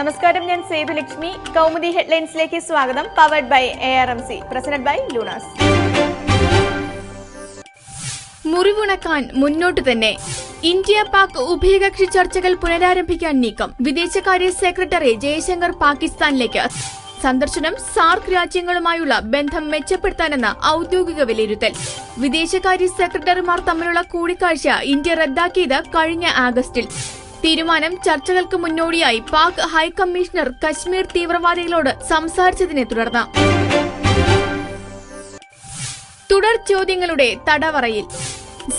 നമസ്കാരം ഞാൻ സേതുലക്ഷ്മി കൗമുദി ഹെഡ്ലൈൻസിലേക്ക് സ്വാഗതം. Powered by A R M C presented by Lunars. മുറിവുണക്കാൻ മുന്നോട്ട് തന്നെ. ഇന്ത്യ പാക് ഉഭയകക്ഷി ചർച്ചകൾ പുനരാരംഭിക്കാൻ നീക്കം. വിദേശകാര്യ സെക്രട്ടറി ജയശങ്കർ പാകിസ്ഥാനിലേക്ക് സന്ദർശനം സാർക്ക് രാജ്യങ്ങളുമായുള്ള ബന്ധം മെച്ചപ്പെടുത്താനെന്ന ഔദ്യോഗിക വിലയിരുത്തൽ. വിദേശകാര്യ സെക്രട്ടറിമാർ തമ്മിലുള്ള കൂടിക്കാഴ്ച ഇന്ത്യ റദ്ദാക്കിയത് കഴിഞ്ഞ ആഗസ്റ്റിൽ. തീരുമാനം ചർച്ചകൾക്ക് മുന്നോടിയായി പാക് ഹൈക്കമ്മീഷണർ കശ്മീർ തീവ്രവാദികളോട് സംസാരിച്ചതിനെ തുടർന്ന്. തുടർ ചോദ്യങ്ങളുടെ തടവറയിൽ.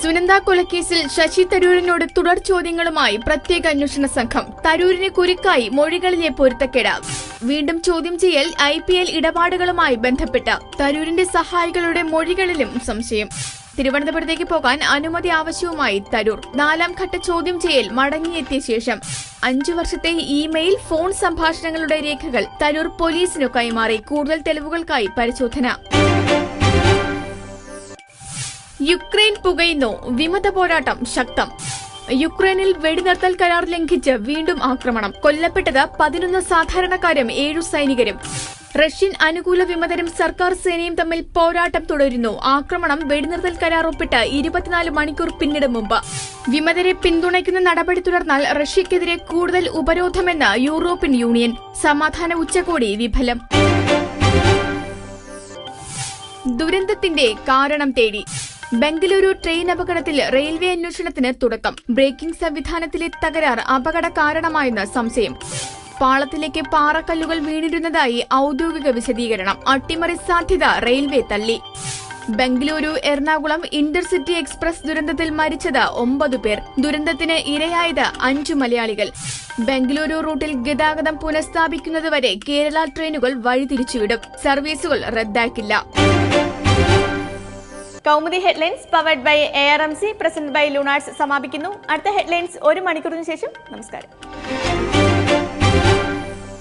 സുനന്ദ കൊലക്കേസിൽ ശശി തരൂരിനോട് തുടർ ചോദ്യങ്ങളുമായി പ്രത്യേക അന്വേഷണ സംഘം തരൂരിന് കുരുക്കായി മൊഴികളിലെ പൊരുത്തക്കേട്. വീണ്ടും ചോദ്യം ചെയ്യൽ ഐ പി എൽ ഇടപാടുകളുമായി ബന്ധപ്പെട്ട് തരൂരിന്റെ സഹായികളുടെ മൊഴികളിലും സംശയം. തിരുവനന്തപുരത്തേക്ക് പോകാൻ അനുമതി ആവശ്യവുമായി തരൂർ. നാലാം ഘട്ട ചോദ്യം ചെയ്യൽ മടങ്ങിയെത്തിയ ശേഷം അഞ്ചു വർഷത്തെ ഇമെയിൽ ഫോൺ സംഭാഷണങ്ങളുടെ രേഖകൾ തരൂർ പോലീസിനു കൈമാറി കൂടുതൽ തെളിവുകൾക്കായി പരിശോധന. യുക്രൈൻ പുകയുന്നു. വിമത പോരാട്ടം ശക്തം. യുക്രൈനിൽ വെടിനിർത്തൽ കരാർ ലംഘിച്ച് വീണ്ടും ആക്രമണം. കൊല്ലപ്പെട്ടത് പതിനൊന്ന് സാധാരണക്കാരും ഏഴു സൈനികരും. റഷ്യൻ അനുകൂല വിമതരും സർക്കാർ സേനയും തമ്മിൽ പോരാട്ടം തുടരുന്നു. ആക്രമണം വെടിനിർത്തൽ കരാർ ഒപ്പിട്ട് ഇരുപത്തിനാല് മണിക്കൂർ പിന്നിടും മുമ്പ്. വിമതരെ പിന്തുണയ്ക്കുന്ന നടപടി തുടർന്നാൽ റഷ്യക്കെതിരെ കൂടുതൽ ഉപരോധമെന്ന് യൂറോപ്യൻ യൂണിയൻ സമാധാന ഉച്ചകോടി വിഫലം. ദുരന്തത്തിന്റെ കാരണം തേടി. ബംഗളൂരു ട്രെയിൻ അപകടത്തിൽ റെയിൽവേ അന്വേഷണത്തിന് തുടക്കം. ബ്രേക്കിംഗ് സംവിധാനത്തിലെ തകരാർ അപകട കാരണമായെന്ന് സംശയം. പാളത്തിലേക്ക് പാറക്കല്ലുകൾ വീണിരുന്നതായി ഔദ്യോഗിക വിശദീകരണം. അട്ടിമറി സാധ്യത റെയിൽവേ തള്ളി. ബംഗളൂരു എറണാകുളം ഇന്റർസിറ്റി എക്സ്പ്രസ് ദുരന്തത്തിൽ മരിച്ചത് ഒമ്പത് പേർ. ദുരന്തത്തിന് ഇരയായത് അഞ്ചു മലയാളികൾ. ബംഗളൂരു റൂട്ടിൽ ഗതാഗതം പുനഃസ്ഥാപിക്കുന്നതുവരെ കേരള ട്രെയിനുകൾ വഴിതിരിച്ചുവിടും. സർവീസുകൾ റദ്ദാക്കില്ല. Kaumudi headlines powered by A R M C present by Lunas സമാപിക്കുന്നു. അടുത്ത ഹെഡ്ലൈൻസ് ഒരു മണിക്കൂറിന് ശേഷം. നമസ്കാരം.